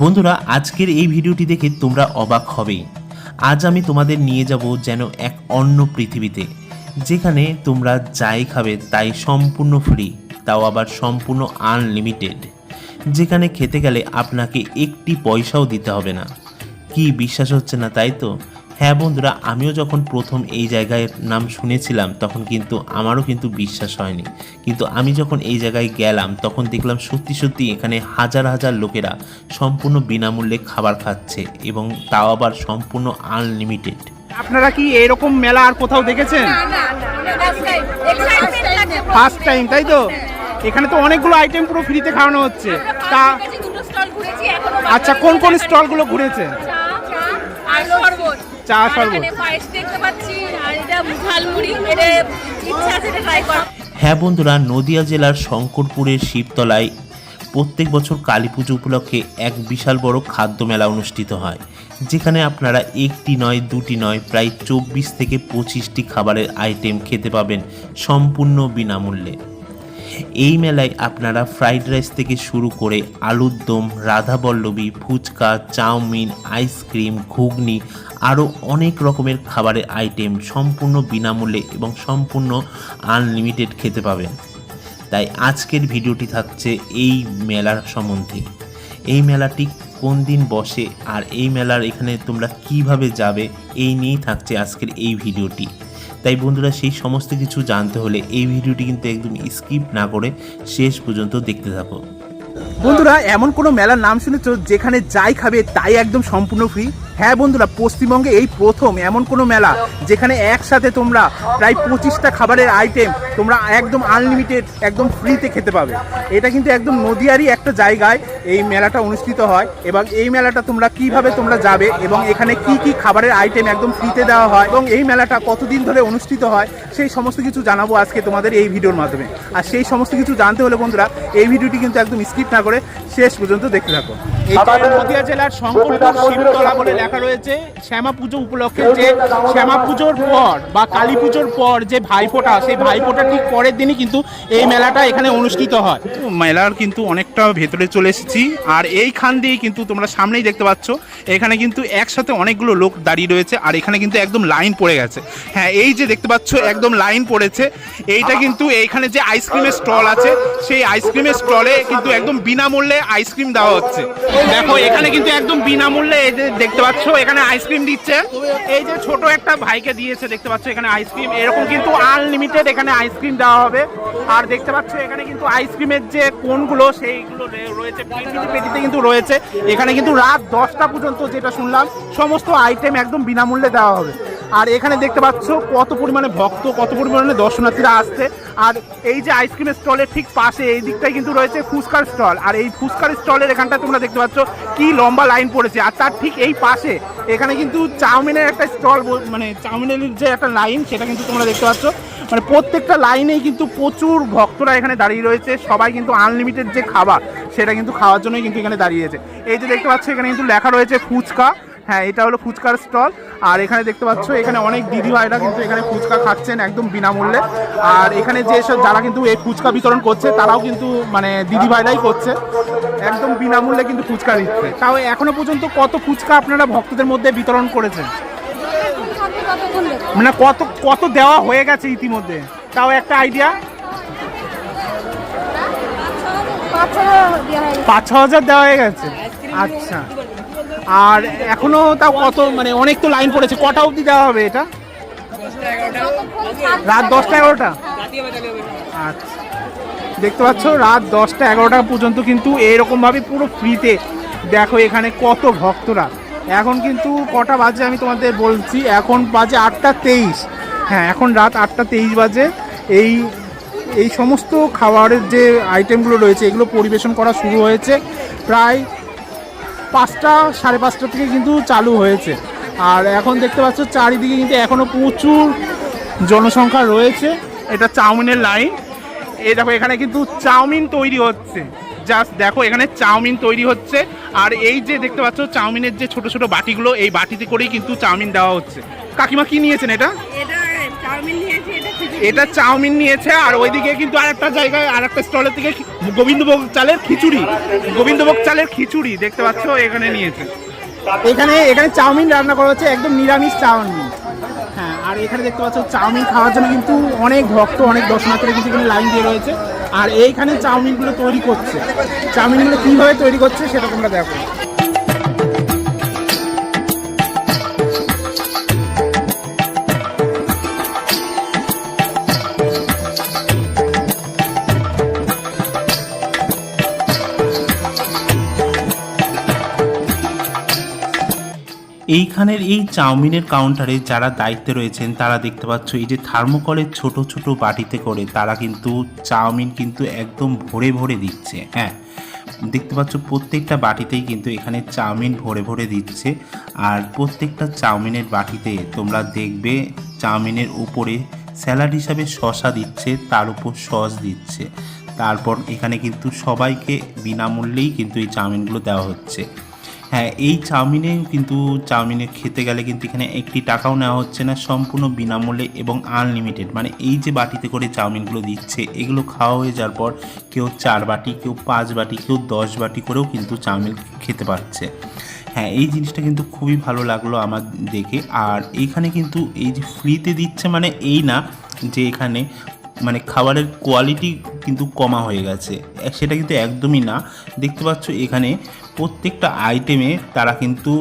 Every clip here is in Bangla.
বন্ধুরা, আজকের এই ভিডিওটি দেখে তোমরা অবাক হবেই। আজ আমি তোমাদের নিয়ে যাব যেন এক অন্য পৃথিবীতে, যেখানে তোমরা যাই খাবে তাই সম্পূর্ণ ফ্রি তাও আবার সম্পূর্ণ আনলিমিটেড যেখানে খেতে গেলে আপনাকে একটি পয়সাও দিতে হবে না। কি বিশ্বাস হচ্ছে না তাই তো? হ্যাঁ বন্ধুরা আমিও যখন প্রথম এই জায়গায় নাম শুনেছিলাম তখন কিন্তু আমারও কিন্তু বিশ্বাস হয়নি। কিন্তু আমি যখন এই জায়গায় গেলাম তখন দেখলাম সত্যি সত্যি এখানে হাজার হাজার লোকেরা সম্পূর্ণ বিনামূল্যে খাবার খাচ্ছে এবং তাও আবার সম্পূর্ণ আনলিমিটেড আপনারা কি এরকম মেলা আর কোথাও দেখেছেন? ফার্স্ট টাইম তাই তো? এখানে তো অনেকগুলো আইটেম পুরো ফ্রিতে খাওয়ানো হচ্ছে। তা আচ্ছা কোন কোন স্টলগুলো ঘুরেছেন চা, শরবত। দেখতে পাচ্ছি আর এটা ঝালমুড়ি এটা ইচ্ছা আছে ট্রাই করার হ্যাঁ বন্ধুরা নদিয়া জেলার শঙ্করপুরের শিবতলায় প্রত্যেক বছর কালী পুজো উপলক্ষে এক বিশাল বড় খাদ্য মেলা অনুষ্ঠিত হয় যেখানে আপনারা একটি নয় দুটি নয় প্রায় চব্বিশ থেকে পঁচিশটি খাবারের আইটেম খেতে পাবেন সম্পূর্ণ বিনামূল্যে এই মেলায় আপনারা ফ্রাইড রাইস থেকে শুরু করে আলুর দম radhaballavi fuchka chowmein ice cream ghugni আরও অনেক রকমের খাবারের আইটেম সম্পূর্ণ বিনামূল্যে এবং সম্পূর্ণ আনলিমিটেড খেতে পাবেন। তাই আজকের ভিডিওটি থাকছে এই মেলার সম্বন্ধে। এই মেলাটি কোন দিন বসে আর এই মেলার এখানে তোমরা কীভাবে যাবে এই নিয়েই থাকছে আজকের এই ভিডিওটি। তাই বন্ধুরা, সেই সমস্ত কিছু জানতে হলে এই ভিডিওটি কিন্তু একদম স্কিপ না করে শেষ পর্যন্ত দেখতে থাকো। বন্ধুরা, এমন কোনো মেলার নাম শুনেছ যেখানে যাই খাবে তাই একদম সম্পূর্ণ ফ্রি হ্যাঁ বন্ধুরা পশ্চিমবঙ্গে এই প্রথম এমন কোনো মেলা যেখানে একসাথে তোমরা প্রায় পঁচিশটা খাবারের আইটেম তোমরা একদম আনলিমিটেড একদম ফ্রিতে খেতে পাবে। এটা কিন্তু একদম নদিয়ারই একটা জায়গায় এই মেলাটা অনুষ্ঠিত হয় এবং এই মেলাটা তোমরা কীভাবে তোমরা যাবে এবং এখানে কি কি খাবারের আইটেম একদম ফ্রিতে দেওয়া হয় এবং এই মেলাটা কতদিন ধরে অনুষ্ঠিত হয় সেই সমস্ত কিছু জানাব আজকে তোমাদের এই ভিডিওর মাধ্যমে। আর সেই সমস্ত কিছু জানতে হলে বন্ধুরা এই ভিডিওটি কিন্তু একদম স্কিপ না করে শেষ পর্যন্ত দেখতে থাকো। নদিয়া জেলার শঙ্করপুর শিবতলা বলে লেখা রয়েছে শ্যামা পুজো উপলক্ষে যে শ্যামা পুজোর পর বা কালী পুজোর পর যে ভাইফোঁটা সেই ভাইফোঁটা ঠিক পরের দিনই কিন্তু এই মেলাটা এখানে অনুষ্ঠিত হয়। মেলার কিন্তু অনেকটা ভেতরে চলে এসেছি আর এইখান দিয়ে কিন্তু তোমরা সামনেই দেখতে পাচ্ছ এখানে কিন্তু একসাথে অনেকগুলো লোক দাঁড়িয়ে রয়েছে আর এখানে কিন্তু একদম লাইন পড়ে গেছে। হ্যাঁ এই যে দেখতে পাচ্ছ একদম লাইন পড়েছে এইটা কিন্তু এইখানে যে আইসক্রিমের স্টল আছে সেই আইসক্রিমের স্টলে কিন্তু একদম বিনামূল্যে আইসক্রিম দেওয়া হচ্ছে। দেখো এখানে কিন্তু একদম বিনামূল্যে দেখতে পাচ্ছ এখানে আইসক্রিম দিচ্ছে। এই যে ছোট একটা ভাইকে দিয়েছে, দেখতে পাচ্ছ এখানে আইসক্রিম এরকম কিন্তু আনলিমিটেড এখানে আইসক্রিম দেওয়া হবে। আর দেখতে পাচ্ছ, এখানে কিন্তু আইসক্রিমের যে কোনগুলো, সেইগুলো রয়েছে। পেটিতে কিন্তু রয়েছে। এখানে কিন্তু রাত দশটা পর্যন্ত যেটা শুনলাম, সমস্ত আইটেম একদম বিনামূল্যে দেওয়া হবে। আর এখানে দেখতে পাচ্ছ কত পরিমাণে ভক্ত, কত পরিমাণে দর্শনার্থীরা আসছে। আর এই যে আইসক্রিমের স্টলের ঠিক পাশে, এই দিকটায় কিন্তু রয়েছে ফুচকার স্টল আর এই ফুচকার স্টলের এখানটা তোমরা দেখতে পাচ্ছ কি লম্বা লাইন পড়েছে। আর তার ঠিক এই পাশে, এখানে কিন্তু চাউমিনের একটা স্টল মানে চাউমিনের যে একটা লাইন সেটা কিন্তু তোমরা দেখতে পাচ্ছ। মানে প্রত্যেকটা লাইনেই কিন্তু প্রচুর ভক্তরা এখানে দাঁড়িয়ে রয়েছে। সবাই কিন্তু আনলিমিটেড যে খাবার, সেটা কিন্তু খাওয়ার জন্যই কিন্তু এখানে দাঁড়িয়েছে। এই যে দেখতে পাচ্ছ, এখানে কিন্তু লেখা রয়েছে ফুচকা। হ্যাঁ এটা হলো ফুচকার স্টল। আর এখানে দেখতে পাচ্ছ এখানে অনেক দিদি ভাইরা কিন্তু এখানে ফুচকা খাচ্ছেন একদম বিনামূল্যে। আর এখানে যেসব যারা কিন্তু এই ফুচকা বিতরণ করছে তারাও কিন্তু মানে দিদি ভাইরাই করছে। একদম বিনামূল্যে কিন্তু ফুচকা দিচ্ছে। তাও এখনও পর্যন্ত কত ফুচকা আপনারা ভক্তদের মধ্যে বিতরণ করেছেন? মানে কত কত দেওয়া হয়ে গেছে ইতিমধ্যে? তাও একটা আইডিয়া পাঁচ ছ হাজার দেওয়া হয়ে গেছে? আচ্ছা। আর এখনও তাও কত মানে অনেক তো লাইন পড়েছে। কটা অবধি দেওয়া হবে এটা? রাত দশটা এগারোটা? আচ্ছা। দেখতে পাচ্ছ, রাত দশটা এগারোটা পর্যন্ত কিন্তু এরকম ভাবে পুরো ফ্রিতে দেখো এখানে কত ভক্তরা। এখন কিন্তু কটা বাজে আমি তোমাদের বলছি, এখন বাজে আটটা তেইশ। হ্যাঁ এখন রাত আটটা তেইশ বাজে। এই এই সমস্ত খাবারের যে আইটেমগুলো রয়েছে, এগুলো পরিবেশন করা শুরু হয়েছে। প্রায় পাঁচটা, সাড়ে পাঁচটা থেকে কিন্তু চালু হয়েছে। আর এখন দেখতে পাচ্ছ, চারিদিকে কিন্তু এখনও প্রচুর জনসংখ্যা রয়েছে। এটা চাউমিনের লাইন। এই দেখো, এখানে কিন্তু চাউমিন তৈরি হচ্ছে। জাস্ট দেখো, এখানে চাউমিন তৈরি হচ্ছে। আর এই যে দেখতে পাচ্ছ, চাউমিনের যে ছোট ছোট বাটিগুলো, এই বাটিতে করেই কিন্তু চাউমিন দেওয়া হচ্ছে। কাকিমা, কি নিয়েছেন এটা? এটা চাউমিন নিয়েছি, আর ওইদিকে কিন্তু আরেকটা জায়গায়, আরেকটা স্টলের থেকে গোবিন্দভোগ চালের খিচুড়ি। গোবিন্দভোগ চালের খিচুড়ি, দেখতে পাচ্ছ, এখানে নিয়েছে। এখানে এখানে চাউমিন রান্না করা হচ্ছে, একদম নিরামিষ চাউমিন। হ্যাঁ আর এখানে দেখতে পাচ্ছ, চাউমিন খাওয়ার জন্য কিন্তু অনেক ভক্ত, অনেক দর্শনার্থীরা কিন্তু এখানে লাইন দিয়ে রয়েছে। আর এইখানে চাউমিনগুলো তৈরি করছে। চাউমিনগুলো কীভাবে তৈরি করছে, সেটা তোমরা দেখো। এইখানের এই চাউমিনের কাউন্টারে যারা দায়িত্বে রয়েছেন, তারা দেখতে পাচ্ছ এই যে থার্মোকলের ছোট ছোট বাটিতে করে তারা কিন্তু চাউমিন কিন্তু একদম ভরে ভরে দিচ্ছে হ্যাঁ। দেখতে পাচ্ছ প্রত্যেকটা বাটিতেই কিন্তু এখানে চাউমিন ভরে ভরে দিচ্ছে। আর প্রত্যেকটা চাউমিনের বাটিতে তোমরা দেখবে চাউমিনের উপরে স্যালাড হিসাবে শশা দিচ্ছে, তার উপর সস দিচ্ছে। তারপর এখানে কিন্তু সবাইকে বিনামূল্যেই কিন্তু এই চাউমিনগুলো দেওয়া হচ্ছে। হ্যাঁ এই চাউমিনে কিন্তু চাউমিনে খেতে গেলে কিন্তু এখানে একটি টাকাও নেওয়া হচ্ছে না, সম্পূর্ণ বিনামূল্যে এবং আনলিমিটেড মানে এই যে বাটিতে করে চাউমিনগুলো দিচ্ছে, এগুলো খাওয়া হয়ে যাওয়ার পর কেউ চার বাটি, কেউ পাঁচ বাটি, কেউ দশ বাটি করেও কিন্তু চাউমিন খেতে পারছে। হ্যাঁ এই জিনিসটা কিন্তু খুবই ভালো লাগল আমার দেখে। আর এইখানে কিন্তু এই যে ফ্রিতে দিচ্ছে মানে এই না যে এখানে মানে খাবারের কোয়ালিটি কিন্তু কমা হয়ে গেছে। সেটা কিন্তু একদমই না। দেখতে পাচ্ছ এখানে প্রত্যেকটা আইটেমে তারা কিন্তু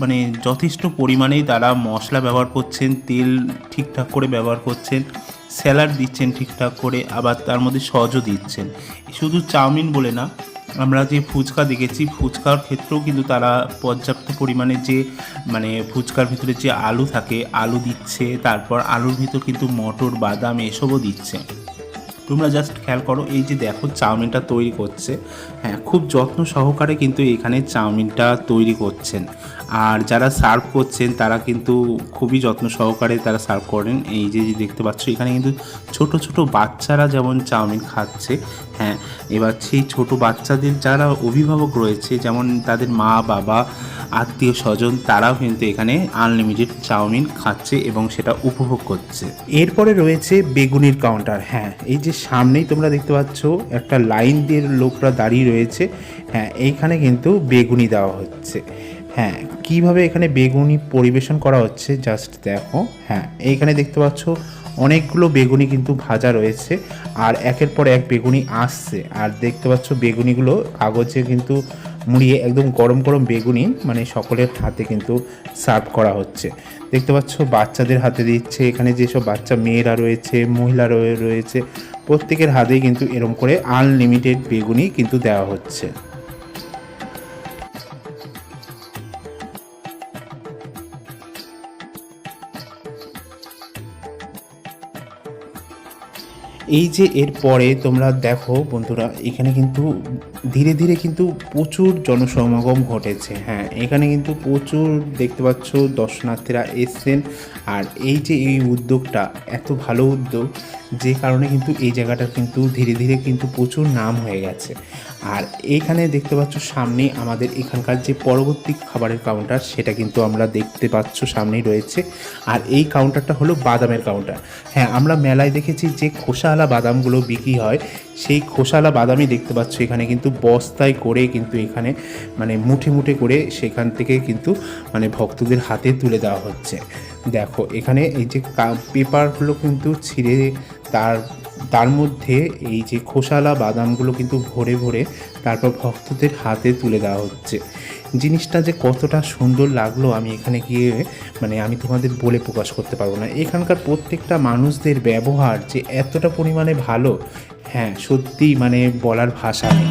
মানে যথেষ্ট পরিমাণেই তারা মশলা ব্যবহার করছেন, তেল ঠিকঠাক করে ব্যবহার করছেন স্যালাড দিচ্ছেন ঠিকঠাক করে, আবার তার মধ্যে সজও দিচ্ছেন। শুধু চাউমিন বলে না, আমরা যে ফুচকা দেখেছি, ফুচকার ক্ষেত্রেও কিন্তু তারা পর্যাপ্ত পরিমাণে যে মানে ফুচকার ভিতরে যে আলু থাকে, আলু দিচ্ছে, তারপর আলুর ভিতর কিন্তু মটর, বাদাম এসবও দিচ্ছে। তোমরা জাস্ট খেয়াল করো, এই যে দেখো চাউমিনটা তৈরি করছে। হ্যাঁ খুব যত্ন সহকারে কিন্তু এখানে চাউমিনটা তৈরি করছেন। আর যারা সার্ভ করছেন, তারা কিন্তু খুবই যত্ন সহকারে তারা সার্ভ করেন। এই যে দেখতে পাচ্ছ, এখানে কিন্তু ছোট ছোট বাচ্চারা যেমন চাউমিন খাচ্ছে হ্যাঁ এবার সেই ছোট বাচ্চাদের যারা অভিভাবক রয়েছে, যেমন তাদের মা, বাবা, আত্মীয় স্বজন, তারাও কিন্তু এখানে আনলিমিটেড চাউমিন খাচ্ছে এবং সেটা উপভোগ করছে। এরপরে রয়েছে বেগুনির কাউন্টার হ্যাঁ এই যে সামনেই তোমরা দেখতে পাচ্ছ, একটা লাইন দিয়ে লোকরা দাঁড়িয়ে রয়েছে হ্যাঁ এইখানে কিন্তু বেগুনি দেওয়া হচ্ছে। হ্যাঁ কীভাবে এখানে বেগুনি পরিবেশন করা হচ্ছে জাস্ট দেখো। হ্যাঁ এইখানে দেখতে পাচ্ছ অনেকগুলো বেগুনি কিন্তু ভাজা রয়েছে, আর একের পর এক বেগুনি আসছে। আর দেখতে পাচ্ছ বেগুনিগুলো কাগজে কিন্তু মুড়িয়ে একদম গরম গরম বেগুনি মানে সকলের হাতে কিন্তু সার্ভ করা হচ্ছে। দেখতে পাচ্ছ বাচ্চাদের হাতে দিচ্ছে, এখানে যেসব বাচ্চা মেয়েরা রয়েছে, মহিলা রয়ে- রয়েছে, প্রত্যেকের হাতেই কিন্তু এরম করে আনলিমিটেড বেগুনি কিন্তু দেওয়া হচ্ছে। এই যে এর পরে তোমরা দেখো বন্ধুরা এখানে কিন্তু ধীরে ধীরে কিন্তু প্রচুর জনসমাগম ঘটেছে। হ্যাঁ এখানে কিন্তু প্রচুর দেখতে পাচ্ছ দর্শনার্থীরা এসছেন। আর এই যে এই উদ্যোগটা, এত ভালো উদ্যোগ, যে কারণে কিন্তু এই জায়গাটা কিন্তু ধীরে ধীরে কিন্তু প্রচুর নাম হয়ে গেছে। আর এখানে দেখতে পাচ্ছ সামনে আমাদের এখানকার যে পরবর্তী খাবারের কাউন্টার, সেটা কিন্তু আমরা দেখতে পাচ্ছ সামনেই রয়েছে। আর এই কাউন্টারটা হলো বাদামের কাউন্টার। হ্যাঁ আমরা মেলায় দেখেছি যে খোসাওয়ালা বাদামগুলো বিক্রি হয়। সেই খোসালা বাদামই দেখতে পাচ্ছ এখানে কিন্তু বস্তায় করে কিন্তু এখানে মানে মুঠে মুঠে করে সেখান থেকে কিন্তু মানে ভক্তদের হাতে তুলে দেওয়া হচ্ছে। দেখো, এখানে এই যে পেপারগুলো কিন্তু ছিঁড়ে তার তার মধ্যে এই যে খোসালা বাদামগুলো কিন্তু ভরে ভরে তারপর ভক্তদের হাতে তুলে দেওয়া হচ্ছে। জিনিসটা যে কতটা সুন্দর লাগল আমি এখানে গিয়ে মানে আমি তোমাদের বলে প্রকাশ করতে পারব না। এখানকার প্রত্যেকটা মানুষদের ব্যবহার যে এতটা পরিমাণে ভালো হ্যাঁ সত্যিই মানে বলার ভাষা নেই।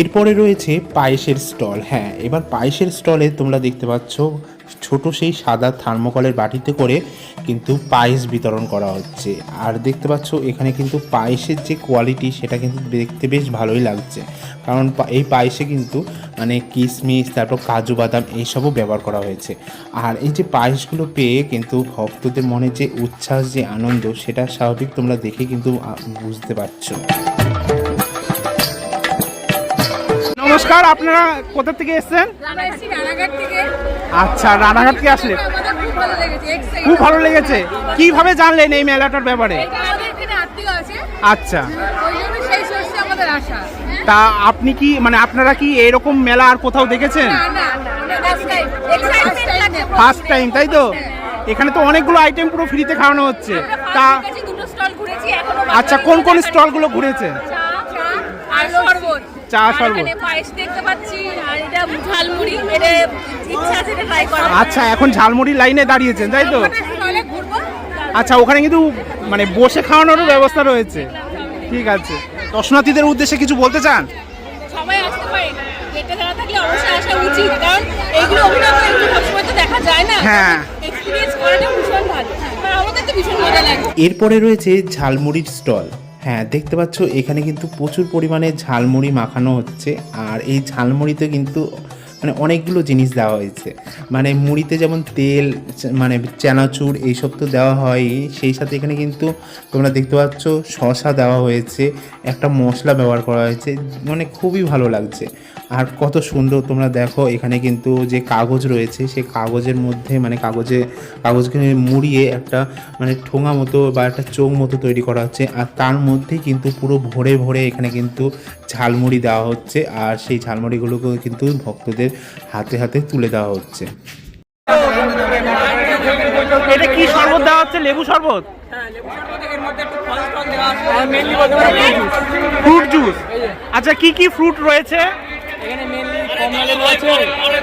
এরপরে রয়েছে পায়েসের স্টল হ্যাঁ এবার পায়েসের স্টলে তোমরা দেখতে পাচ্ছ ছোট সেই সাদা থার্মোকলের বাটিতে করে কিন্তু পায়েস বিতরণ করা হচ্ছে। আর দেখতে পাচ্ছ, এখানে কিন্তু পায়েসের যে কোয়ালিটি সেটা কিন্তু দেখতে বেশ ভালোই লাগছে। কারণ এই পায়েসে কিন্তু মানে কিশমিশ তারপর কাজু বাদাম এইসবও ব্যবহার করা হয়েছে। আর এই যে পায়েসগুলো পেয়ে কিন্তু ভক্তদের মনে যে উচ্ছ্বাস, যে আনন্দ, সেটা স্বাভাবিক তোমরা দেখে কিন্তু বুঝতে পারছ। নমস্কার আপনারা কোথা থেকে এসেছেন? আচ্ছা রানাঘাট থেকে আসলে খুব ভালো লেগেছে কীভাবে জানলেন এই মেলাটার ব্যাপারে? আচ্ছা। তা আপনি কি মানে আপনারা কি এরকম মেলা আর কোথাও দেখেছেন? না না আমরা ফার্স্ট টাইম এক্সাইটমেন্ট লাগে ফার্স্ট টাইম তাই তো? এখানে তো অনেকগুলো আইটেম পুরো ফ্রিতে খাওয়ানো হচ্ছে। তা আচ্ছা কোন কোন স্টলগুলো ঘুরেছে? শরবত চা, আর শরবত। পায়েস দেখতে পাচ্ছি আর এটা ঝালমুড়ি। এটা ইচ্ছা আছে এটা ট্রাই করার। আচ্ছা এখন ঝালমুড়ির লাইনে দাঁড়িয়েছেন তাই তো? ওখানে স্টলে ঘুরবো। আচ্ছা ওখানে কিন্তু মানে বসে খাওয়ানোরও ব্যবস্থা রয়েছে। ঠিক আছে। দর্শনার্থীদের উদ্দেশ্যে কিছু বলতে চান? সবাই আসতে পারে। গেটে যারা থাকলে অবশ্যই আসা উচিত কারণ এইগুলো অভিনব এগুলো সবসময় তো দেখা যায় না। হ্যাঁ। এক্সপিরিয়েন্স করাটা ভীষণ ভালো। আমাদের তো ভীষণ মজা লাগে। এরপরে রয়েছে ঝালমুড়ির স্টল। হ্যাঁ দেখতে পাচ্ছ, এখানে কিন্তু প্রচুর পরিমাণে ঝালমুড়ি মাখানো হচ্ছে। আর এই ঝালমুড়িতে কিন্তু মানে অনেকগুলো জিনিস দেওয়া হয়েছে। মানে মুড়িতে যেমন তেল মানে চানাচুর এইসব তো দেওয়া হয়। সেই সাথে এখানে কিন্তু তোমরা দেখতে পাচ্ছ শশা দেওয়া হয়েছে। একটা মশলা ব্যবহার করা হয়েছে। মানে খুবই ভালো লাগছে। আর কত সুন্দর তোমরা দেখো এখানে কিন্তু যে কাগজ রয়েছে সেই কাগজের মধ্যে মানে কাগজে কাগজকে মুড়িয়ে একটা মানে ঠোঙা মতো বা একটা চোখ মতো তৈরি করা হচ্ছে। আর তার মধ্যে কিন্তু পুরো ভরে ভরে এখানে কিন্তু ঝালমুড়ি দেওয়া হচ্ছে আর সেই ঝালমুড়িগুলোকে কিন্তু ভক্তদের হাতে হাতে তুলে দেওয়া হচ্ছে। এটা কি শরবত দেওয়া হচ্ছে? লেবু শরবত? ফ্রুট জুস আচ্ছা কি কি ফ্রুট রয়েছে? এখানে মেনলি কমলা লেবু আছে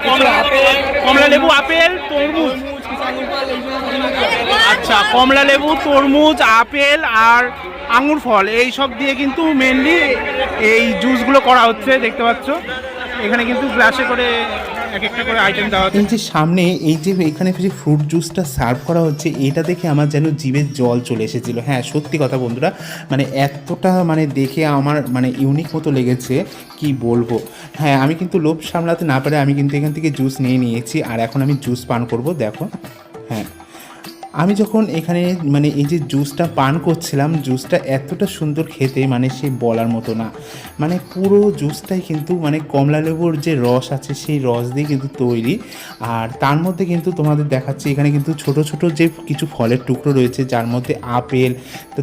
কমলা কমলা লেবু আপেল তরমুজ আচ্ছা কমলা লেবু তরমুজ আপেল আর আঙুর ফল এই সব দিয়ে কিন্তু মেনলি এই জুসগুলো করা হচ্ছে দেখতে পাচ্ছ এখানে কিন্তু গ্লাসে করে সামনে এই যে এখানে যে ফ্রুট জুসটা সার্ভ করা হচ্ছে, এটা দেখে আমার যেন জিভের জল চলে এসেছিল। হ্যাঁ সত্যি কথা বন্ধুরা মানে এতটা মানে দেখে আমার মানে ইউনিক মতো লেগেছে, কি বলব? হ্যাঁ আমি কিন্তু লোভ সামলাতে না পারে আমি কিন্তু এখান থেকে জুস নিয়ে নিয়েছি, আর এখন আমি জুস পান করব, দেখো। হ্যাঁ। আমি যখন এখানে মানে এই যে জুসটা পান করছিলাম জুসটা এতটা সুন্দর খেতে মানে সে বলার মতো না। মানে পুরো জুসটাই কিন্তু মানে কমলা লেবুর যে রস আছে, সেই রস দিয়ে কিন্তু তৈরি। আর তার মধ্যে কিন্তু তোমাদের দেখাচ্ছে, এখানে কিন্তু ছোট ছোট যে কিছু ফলের টুকরো রয়েছে, যার মধ্যে আপেল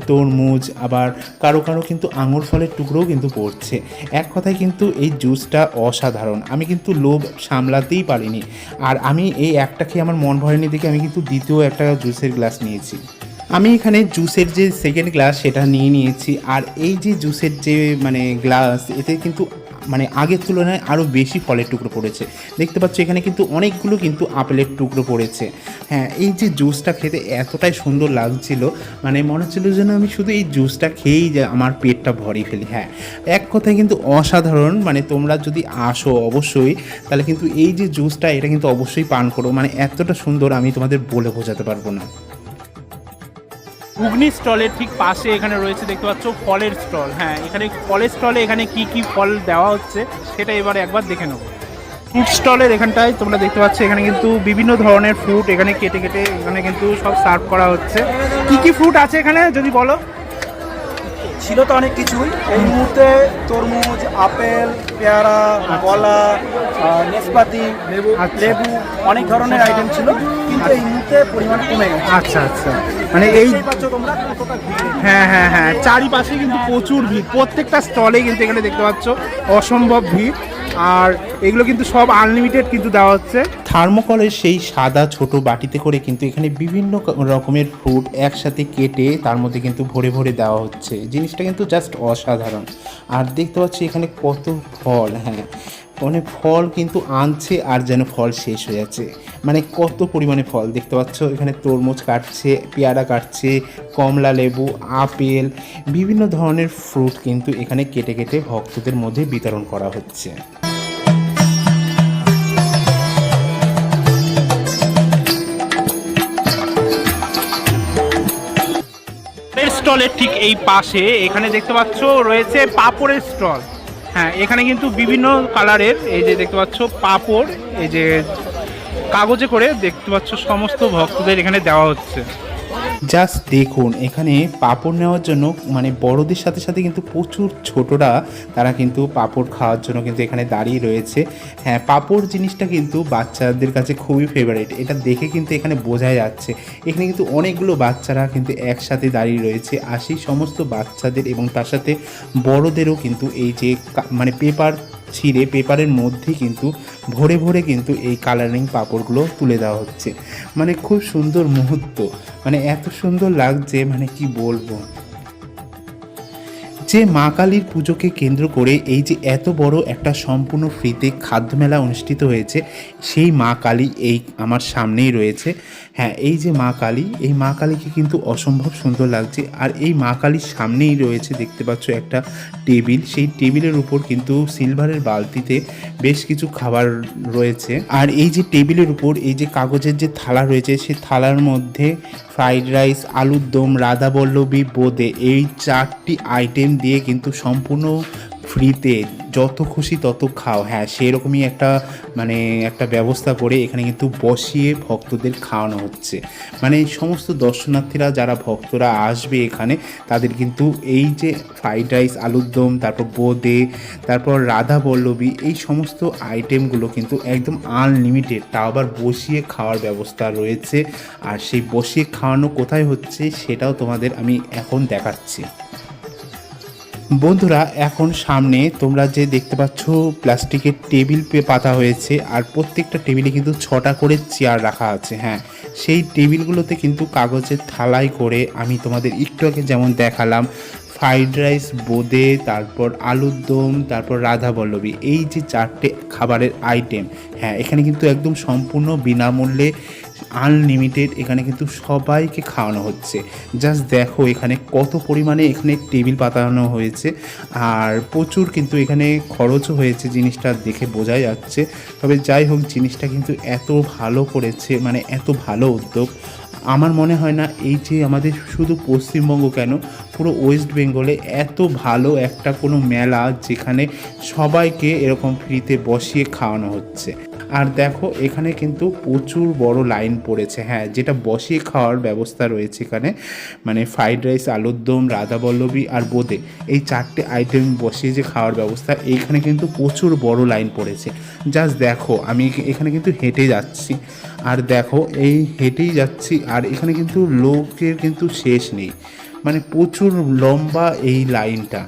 তরমুজ, আবার কারও কারও কিন্তু আঙুর ফলের টুকরোও কিন্তু পড়ছে। এক কথায় কিন্তু এই জুসটা অসাধারণ। আমি কিন্তু লোভ সামলাতেই পারিনি। আর আমি এই একটা খেয়ে আমার মন ভরেনি দেখে আমি কিন্তু দ্বিতীয় একটা জুসের গ্লাস নিয়েছি। আমি এখানে জুসের যে সেকেন্ড গ্লাস সেটা নিয়ে নিয়েছি, আর এই যে জুসের যে মানে গ্লাস এতে কিন্তু মানে আগের তুলনায় আরও বেশি ফলের টুকরো পড়েছে। দেখতে পাচ্ছ এখানে কিন্তু অনেকগুলো কিন্তু আপেলের টুকরো পড়েছে। হ্যাঁ এই যে জুসটা খেতে এতটাই সুন্দর লাগছিল মানে মনে হচ্ছিল যেন আমি শুধু এই জুসটা খেয়েই যে আমার পেটটা ভরে ফেলি। হ্যাঁ এক কথায় কিন্তু অসাধারণ মানে তোমরা যদি আসো অবশ্যই, তাহলে কিন্তু এই যে জুসটা, এটা কিন্তু অবশ্যই পান করো। মানে এতটা সুন্দর আমি তোমাদের বলে বোঝাতে পারব না। ঘুগনি স্টলের ঠিক পাশে এখানে রয়েছে, দেখতে পাচ্ছ, ফলের স্টল। হ্যাঁ এখানে ফলের স্টলে এখানে কি কি ফল দেওয়া হচ্ছে সেটা এবারে একবার দেখে নেব। ফ্রুট স্টলের এখানটায় তোমরা দেখতে পাচ্ছ, এখানে কিন্তু বিভিন্ন ধরনের ফ্রুট এখানে কেটে কেটে এখানে কিন্তু সব সার্ভ করা হচ্ছে। কি কি ফ্রুট আছে এখানে, যদি বলো? ছিল তো অনেক কিছুই। এই মুহূর্তে তরমুজ আপেল পেয়ারা কলা নেসপাতি লেবু আচ্ছা। লেবু অনেক ধরনের আইটেম ছিল কিন্তু এই মুহূর্তে পরিমাণ কমে গেছে। আচ্ছা আচ্ছা। মানে এই তোমরা হ্যাঁ হ্যাঁ হ্যাঁ। চারিপাশে কিন্তু প্রচুর ভিড়। প্রত্যেকটা স্টলে কিন্তু এখানে দেখতে পাচ্ছ অসম্ভব ভিড়। আর এগুলো কিন্তু সব আনলিমিটেড কিন্তু দেওয়া হচ্ছে। থার্মোকলের সেই সাদা ছোট বাটিতে করে কিন্তু এখানে বিভিন্ন রকমের ফ্রুট একসাথে কেটে তার মধ্যে কিন্তু ভরে ভরে দেওয়া হচ্ছে। জিনিসটা কিন্তু জাস্ট অসাধারণ। আর দেখতে পাচ্ছি এখানে কত ফল হ্যাঁ। মানে ফল কিন্তু আনছে আর যেন ফল শেষ হয়ে যাচ্ছে। মানে কত পরিমাণে ফল। দেখতে পাচ্ছ, এখানে তরমুজ কাটছে, পেয়ারা কাটছে, কমলা লেবু, আপেল, বিভিন্ন ধরনের ফ্রুট কিন্তু এখানে কেটে কেটে ভক্তদের মধ্যে বিতরণ করা হচ্ছে। স্টলের ঠিক এই পাশে এখানে দেখতে পাচ্ছ রয়েছে পাপড়ের স্টল। হ্যাঁ এখানে কিন্তু বিভিন্ন কালারের এই যে দেখতে পাচ্ছ পাপড়, এই যে কাগজে করে দেখতে পাচ্ছ সমস্ত ভক্তদের এখানে দেওয়া হচ্ছে। জাস্ট দেখুন, এখানে পাঁপড় নেওয়ার জন্য মানে বড়দের সাথে সাথে কিন্তু প্রচুর ছোটরা তারা কিন্তু পাঁপড় খাওয়ার জন্য কিন্তু এখানে দাঁড়িয়ে রয়েছে। হ্যাঁ পাঁপড় জিনিসটা কিন্তু বাচ্চাদের কাছে খুবই ফেভারিট এটা দেখে কিন্তু এখানে বোঝা যাচ্ছে। এখানে কিন্তু অনেকগুলো বাচ্চারা কিন্তু একসাথে দাঁড়িয়ে রয়েছে আর সেই সমস্ত বাচ্চাদের এবং তার সাথে বড়দেরও কিন্তু এই যে মানে পেপার ছিঁড়ে পেপারের মধ্যে কিন্তু ভরে ভরে কিন্তু এই কালারিং পাপড়গুলো তুলে দেওয়া হচ্ছে। মানে খুব সুন্দর মুহূর্ত। মানে এত সুন্দর লাগছে মানে কি বলব? যে মা কালীর পুজোকে কেন্দ্র করে এই যে এত বড় একটা সম্পূর্ণ ফ্রিতে খাদ্য মেলা অনুষ্ঠিত হয়েছে, সেই মা কালী এই আমার সামনেই রয়েছে। হ্যাঁ এই যে মা কালী, এই মা কালীকে কিন্তু অসম্ভব সুন্দর লাগছে। আর এই মা কালীর সামনেই রয়েছে দেখতে পাচ্ছ একটা টেবিল। সেই টেবিলের উপর কিন্তু সিলভারের বালতিতে বেশ কিছু খাবার রয়েছে। আর এই যে টেবিলের উপর এই যে কাগজের যে থালা রয়েছে সেই থালার মধ্যে ফ্রাইড রাইস, আলুর দম রাধাবল্লভী বোঁদে এই চারটি আইটেম দিয়ে কিন্তু সম্পূর্ণ ফ্রিতে যত খুশি তত খাও। হ্যাঁ সেরকমই একটা মানে একটা ব্যবস্থা করে এখানে কিন্তু বসিয়ে ভক্তদের খাওয়ানো হচ্ছে। মানে সমস্ত দর্শনার্থীরা, যারা ভক্তরা আসবে এখানে, তাদের কিন্তু এই যে ফ্রাইড রাইস, আলুর দম, তারপর বোঁদে, তারপর রাধা বল্লভী, এই সমস্ত আইটেমগুলো কিন্তু একদম আনলিমিটেড তাও আবার বসিয়ে খাওয়ার ব্যবস্থা রয়েছে। আর সেই বসিয়ে খাওয়ানো কোথায় হচ্ছে, সেটাও তোমাদের আমি এখন দেখাচ্ছি। বন্ধুরা, এখন সামনে তোমরা যে দেখতে পাচ্ছ, প্লাস্টিকের টেবিল পে পাতা হয়েছে আর প্রত্যেকটা টেবিলে কিন্তু ছটা করে চেয়ার রাখা আছে হ্যাঁ। সেই টেবিলগুলোতে কিন্তু কাগজের থালায় করে আমি তোমাদের একটু আগে যেমন দেখালাম, ফ্রাইড রাইস, বোঁদে, তারপর আলুর দম, তারপর রাধা বল্লভী, এই যে চারটে খাবারের আইটেম হ্যাঁ এখানে কিন্তু একদম সম্পূর্ণ বিনামূল্যে আনলিমিটেড এখানে কিন্তু সবাইকে খাওয়ানো হচ্ছে। জাস্ট দেখো এখানে কত পরিমাণে এখানে টেবিল পাতানো হয়েছে আর প্রচুর কিন্তু এখানে খরচও হয়েছে জিনিসটা দেখে বোঝা যাচ্ছে। তবে যাই হোক, জিনিসটা কিন্তু এত ভালো করেছে মানে এত ভালো উদ্যোগ। আমার মনে হয় না এই যে আমাদের শুধু পশ্চিমবঙ্গ কেন, পুরো ওয়েস্ট বেঙ্গলে এত ভালো একটা কোনো মেলা যেখানে সবাইকে এরকম ফ্রিতে বসিয়ে খাওয়ানো হচ্ছে। আর দেখো, এখানে কিন্তু প্রচুর বড় লাইন পড়েছে। হ্যাঁ যেটা বসিয়ে খাওয়ার ব্যবস্থা রয়েছে এখানে। মানে ফ্রাইড রাইস আলুর দম রাধাবল্লভী আর বোঁদে। এই চারটে আইটেম বসিয়ে যে খাওয়ার ব্যবস্থা, এইখানে কিন্তু প্রচুর বড় লাইন পড়েছে। জাস্ট দেখো, আমি এখানে কিন্তু হেঁটে যাচ্ছি। আর দেখো, এই হেঁটেই যাচ্ছি, আর এখানে কিন্তু লোকের কিন্তু শেষ নেই। মানে প্রচুর লম্বা এই লাইনটা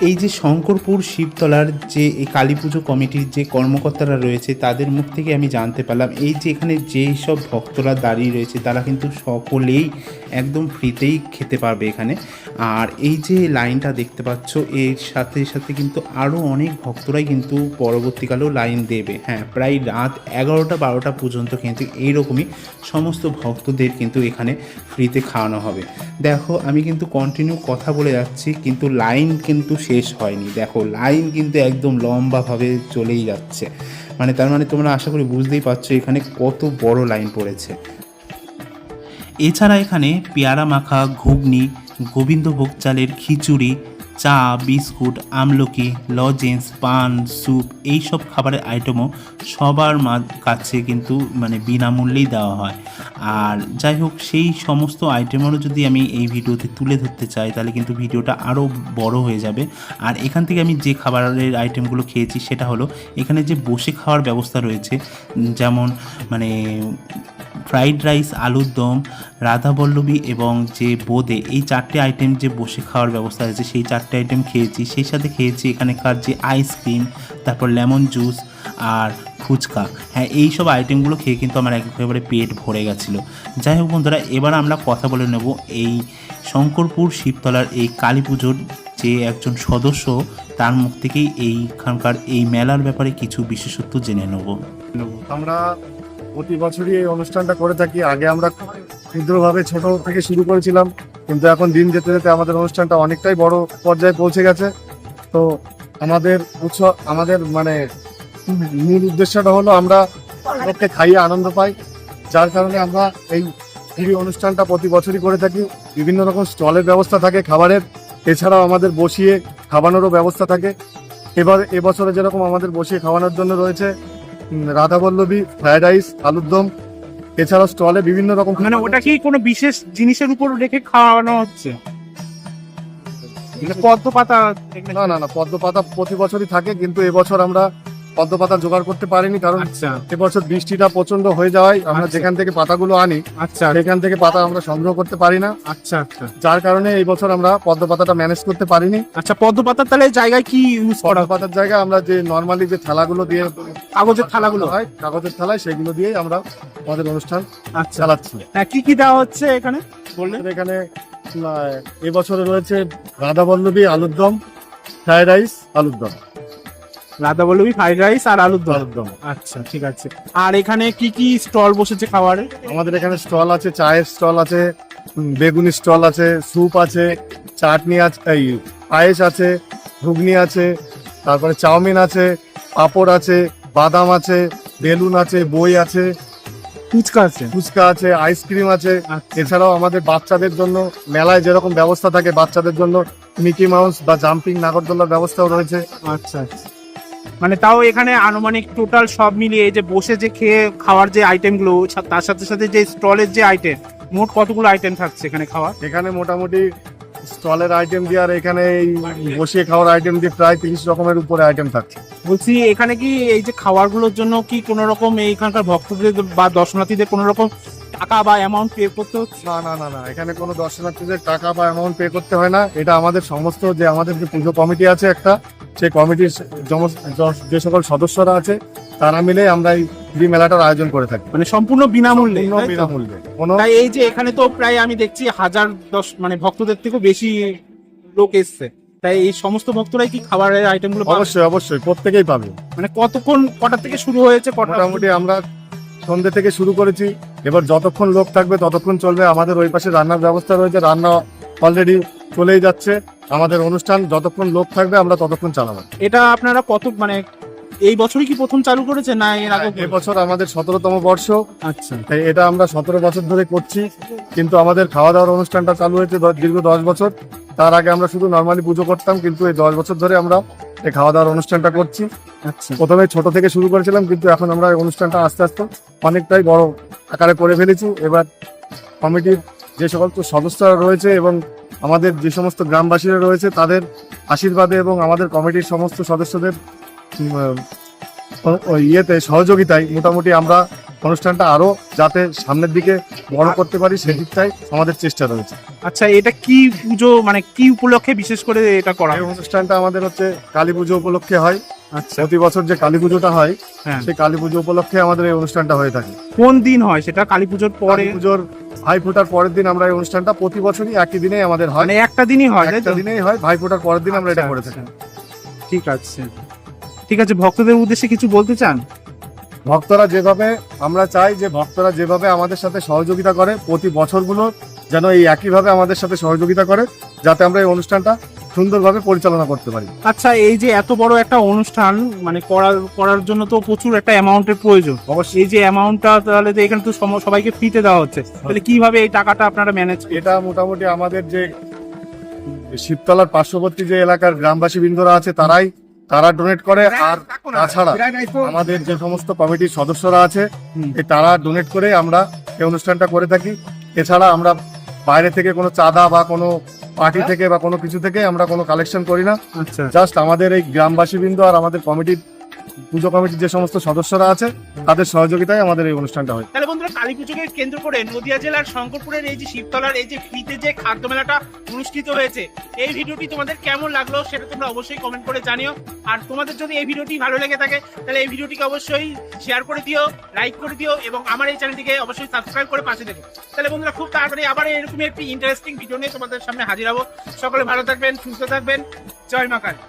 এই যে শঙ্করপুর শিবতলার যে এই কালী পুজো কমিটির যে কর্মকর্তারা রয়েছে, তাদের মুখ থেকে আমি জানতে পারলাম, এই যে এখানে যেই সব ভক্তরা দাঁড়িয়ে রয়েছে, তারা কিন্তু সকলেই একদম ফ্রিতেই খেতে পারবে এখানে। আর এই যে লাইনটা দেখতে পাচ্ছ, এর সাথে সাথে কিন্তু আরও অনেক ভক্তরাই কিন্তু পরবর্তীকালেও লাইন দেবে। হ্যাঁ প্রায় রাত এগারোটা, বারোটা পর্যন্ত কিন্তু এইরকমই সমস্ত ভক্তদের কিন্তু এখানে ফ্রিতে খাওয়ানো হবে। দেখো, আমি কিন্তু কন্টিনিউ কথা বলে যাচ্ছি, কিন্তু লাইন কিন্তু শেষ হয়নি। দেখো লাইন কিন্তু একদম লম্বাভাবে চলেই যাচ্ছে। মানে তার মানে তোমরা আশা করি বুঝতেই পারছ এখানে কত বড় লাইন পড়েছে। এছাড়া এখানে পেয়ারা মাখা, ঘুগনি, গোবিন্দভোগ চালের খিচুড়ি, চা, বিস্কুট, আমলকি, লজেন্স, পান, স্যুপ এই সব খাবারের আইটেমও সবার কাছে কিন্তু মানে বিনামূল্যেই দেওয়া হয়। আর যাই হোক, সেই সমস্ত আইটেমেরও যদি আমি এই ভিডিওতে তুলে ধরতে চাই, তাহলে কিন্তু ভিডিওটা আরও বড় হয়ে যাবে। আর এখান থেকে আমি যে খাবারের আইটেমগুলো খেয়েছি, সেটা হলো এখানে যে বসে খাওয়ার ব্যবস্থা রয়েছে, যেমন মানে ফ্রাইড রাইস আলুর দম রাধাবল্লভী এবং যে বোঁদে, এই চারটে আইটেম যে বসে খাওয়ার ব্যবস্থা আছে, সেই চারটে আইটেম খেয়েছি। সেই সাথে খেয়েছি এখানকার যে আইসক্রিম তারপর লেমন জুস আর ফুচকা। হ্যাঁ এই সব আইটেমগুলো খেয়ে কিন্তু আমার একেবারে পেট ভরে গেছিল। যাই হোক বন্ধুরা, এবার আমরা কথা বলে নেব এই শঙ্করপুর শিবতলার এই কালী পুজোর যে একজন সদস্য, তার মুখ থেকেই এইখানকার এই মেলার ব্যাপারে কিছু বিশেষত্ব জেনে নেব। আমরা প্রতি বছরই এই অনুষ্ঠানটা করে থাকি। আগে আমরা ক্ষুদ্রভাবে ছোট থেকে শুরু করেছিলাম, কিন্তু এখন দিন যেতে যেতে আমাদের অনুষ্ঠানটা অনেকটাই বড় পর্যায়ে পৌঁছে গেছে। তো আমাদের উৎসব, আমাদের মানে মূল উদ্দেশ্যটা হলো আমরা লোককে খাইয়ে আনন্দ পাই। যার কারণে আমরা এই এই অনুষ্ঠানটা প্রতি বছরই করে থাকি। বিভিন্ন রকম স্টলের ব্যবস্থা থাকে খাবারের, এছাড়াও আমাদের বসিয়ে খাওয়ানোরও ব্যবস্থা থাকে। এবার, এবছরে যেরকম আমাদের বসিয়ে খাওয়ানোর জন্য রয়েছে রাধাবল্লভী ফ্রায়েড রাইস আলুর দম এছাড়া স্টলে বিভিন্ন রকম মানে ওটা কি কোনো বিশেষ জিনিসের উপর রেখে খাওয়ানো হচ্ছে? পদ্ম পাতা না না না পদ্ম পাতা প্রতি বছরই থাকে কিন্তু এবছর আমরা পদ্ম পাতা জোগাড় করতে পারিনি কারণ আচ্ছা। এবছর বৃষ্টিটা প্রচণ্ড হয়ে যাওয়ায় আমরা আচ্ছা। যেখান থেকে পাতাগুলো আনি আচ্ছা। সেখান থেকে পাতা আমরা সংগ্রহ করতে পারি না। আচ্ছা আচ্ছা। যার কারণে এই বছর আমরা পদ্ম পাতাটা ম্যানেজ করতে পারিনি। আচ্ছা পদ্ম পাতার তাহলে জায়গায় কি ইউজ করা পাতার জায়গায় আমরা যে নর্মালি যে থালাগুলো দিয়ে কাগজের থালাগুলো? হয় কাগজের থালায় সেগুলো দিয়েই আমরা আমাদের অনুষ্ঠান আচ্ছা। চালাচ্ছি। হ্যাঁ কি কি দেওয়া হচ্ছে এখানে? বললেন এখানে এবছরে রয়েছে রাধা বল্লভী আলুর দম ফ্রাইড রাইস আলুর দম। রাধা বল্লভী ফ্রাইড রাইস আর আলুর দম। আচ্ছা ঠিক আছে। আর এখানে কি কি স্টল বসেছে খাবারের আমাদের এখানে স্টল আছে চায়ের স্টল আছে বেগুনি স্টল আছে স্যুপ আছে চাটনি আছে এই পায়েস আছে ঘুগনি আছে তারপরে চাউমিন আছে পাঁপড় আছে বাদাম আছে বেলুন আছে বই আছে। ফুচকা আছে? ফুচকা আছে আইসক্রিম আছে। আচ্ছা। এছাড়াও আমাদের বাচ্চাদের জন্য মেলায় যেরকম ব্যবস্থা থাকে বাচ্চাদের জন্য মিকি মাউস বা জাম্পিং নাগরদোলার ব্যবস্থাও রয়েছে। আচ্ছা আচ্ছা। মানে তাও এখানে আনুমানিক টোটাল সব মিলিয়ে যে বসে যে খেয়ে খাওয়ার যে আইটেমগুলো তার সাথে সাথে যে স্টলের যে আইটেম মোট কতগুলো আইটেম থাকছে এখানে খাওয়ার? এখানে মোটামুটি স্টলের আইটেম দিয়ে আর এখানে এই বসিয়ে খাওয়ার আইটেম দিয়ে প্রায় তিরিশ রকমের উপরে আইটেম থাকছে। বলছি এখানে কি এই যে খাবারগুলোর জন্য কি কোনো রকম এইখানকার ভক্তদের বা দর্শনার্থীদের কোনো রকম টাকা বা অ্যামাউন্ট পে করতে হচ্ছে? না না না না এখানে কোনো দর্শনার্থীদের টাকা বা অ্যামাউন্ট পে করতে হয় না। এটা আমাদের সমস্ত যে আমাদের যে পুজো কমিটি আছে একটা সেই কমিটির যে সকল সদস্যরা আছে তারা মিলে আমরা এই ফ্রি মেলাটার আয়োজন করে থাকি। মানে সম্পূর্ণ বিনামূল্যে? বিনামূল্যে। কোনো তাই এই যে এখানে তো প্রায় আমি দেখছি হাজার দশ মানে ভক্তদের থেকেও বেশি লোক এসছে। তাই এই সমস্ত ভক্তরাই কি খাবারের আইটেমগুলো? অবশ্যই অবশ্যই প্রত্যেকেই পাবে। মানে কতক্ষণ কটা থেকে শুরু হয়েছে মোটামুটি আমরা সন্ধ্যে থেকে শুরু করেছি। এবার যতক্ষণ লোক থাকবে ততক্ষণ চলবে। আমাদের ওই পাশে রান্নার ব্যবস্থা রয়েছে। রান্না অলরেডি চলেই যাচ্ছে। আমাদের অনুষ্ঠান যতক্ষণ লোক থাকবে আমরা ততক্ষণ চালাবো। এটা আপনারা কত মানে এই বছরই কি প্রথম চালু করেছে না এর আগে এবছর আমাদের সতেরোতম বর্ষ। আচ্ছা। তাই এটা আমরা সতেরো বছর ধরে করছি। কিন্তু আমাদের খাওয়া দাওয়ার অনুষ্ঠানটা চালু হয়েছে দীর্ঘ দশ বছর। তার আগে আমরা শুধু নর্মালি পুজো করতাম কিন্তু এই দশ বছর ধরে আমরা এই খাওয়া দাওয়ার অনুষ্ঠানটা করছি। আচ্ছা। প্রথমে ছোট থেকে শুরু করেছিলাম কিন্তু এখন আমরা এই অনুষ্ঠানটা আস্তে আস্তে অনেকটাই বড় আকারে করে ফেলেছি। এবার কমিটির যে সকল সদস্যরা রয়েছে এবং আমাদের যে সমস্ত গ্রামবাসীরা রয়েছে তাদের আশীর্বাদে এবং আমাদের কমিটির সমস্ত সদস্যদের ইয়েতে সহযোগিতায় মোটামুটি আমরা অনুষ্ঠানটা আরও যাতে সামনের দিকে বড় করতে পারি সেদিকটাই আমাদের চেষ্টা রয়েছে। আচ্ছা এটা কি পুজো মানে কি উপলক্ষে বিশেষ করে এটা করা এই হয়? অনুষ্ঠানটা আমাদের হচ্ছে কালী পুজো উপলক্ষে হয়। আচ্ছা। প্রতি বছর যে কালী পুজোটা হয় হ্যাঁ। সেই কালী পুজো উপলক্ষে আমাদের এই অনুষ্ঠানটা হয়ে থাকে। কোন দিন হয় সেটা? কালী পুজোর পরে? কালী পুজোর ভাই ফোটার পরের দিন আমরা এই অনুষ্ঠানটা প্রতি বছরই একই দিনেই আমাদের হয়। মানে একটা দিনই হয় তাই একটা দিনেই হয় ভাই ফোটার পরের দিন আমরা এটা আচ্ছা, করে থাকি। আচ্ছা। ঠিক আছে। ঠিক আছে ভক্তদের উদ্দেশ্যে কিছু বলতে চান? ভক্তরা যেভাবে আমরা চাই যে ভক্তরা যেভাবে আমাদের সাথে সহযোগিতা করে প্রতি বছরগুলো যেন এই একইভাবে আমাদের সাথে সহযোগিতা করে যাতে আমরা এই অনুষ্ঠানটা সুন্দরভাবে পরিচালনা করতে পারি। আচ্ছা এই যে এত বড় একটা অনুষ্ঠান মানে করার করার জন্য তো প্রচুর একটা অ্যামাউন্টের প্রয়োজন। অবশ্যই। এই যে অ্যামাউন্টটা তাহলে তো এখানে তো সবাইকে ফ্রিতে দেওয়া হচ্ছে। তাহলে কীভাবে এই টাকাটা আপনারা ম্যানেজ এটা মোটামুটি আমাদের যে শিবতলার পার্শ্ববর্তী যে এলাকার গ্রামবাসী বৃন্দরা আছে তারাই তারা ডোনেট করে আর তাছাড়া আমাদের যে সমস্ত কমিটির সদস্যরা আছে। তারা ডোনেট করে আমরা এই অনুষ্ঠানটা করে থাকি। এছাড়া আমরা বাইরে থেকে কোনো চাঁদা বা কোনো পার্টি থেকে বা কোনো কিছু থেকে আমরা কোনো কালেকশন করি না। আচ্ছা। জাস্ট আমাদের এই গ্রামবাসীবৃন্দ আর আমাদের কমিটির পুজো কমিটির যে সমস্ত সদস্যরা আছে, তাদের সহযোগিতায় আমাদের এই অনুষ্ঠানটা হয়। তাহলে বন্ধুরা, কালী পুজোকে কেন্দ্র করে নদিয়া জেলার শঙ্করপুরের এই যে শিবতলার এই যে ফ্রিতে যে খাদ্য মেলাটা অনুষ্ঠিত হয়েছে, এই ভিডিওটি তোমাদের কেমন লাগল সেটা তোমরা অবশ্যই কমেন্ট করে জানিও। আর তোমাদের যদি এই ভিডিওটি ভালো লেগে থাকে, তাহলে এই ভিডিওটিকে অবশ্যই শেয়ার করে দিও লাইক করে দিও এবং আমার এই চ্যানেলটিকে অবশ্যই সাবস্ক্রাইব করে পাশে দেখো তাহলে বন্ধুরা, খুব তাড়াতাড়ি আবার এরকমই একটি ইন্টারেস্টিং ভিডিও নিয়ে তোমাদের সামনে হাজির হব। সকলে ভালো থাকবেন, সুস্থ থাকবেন। জয় মা কালী।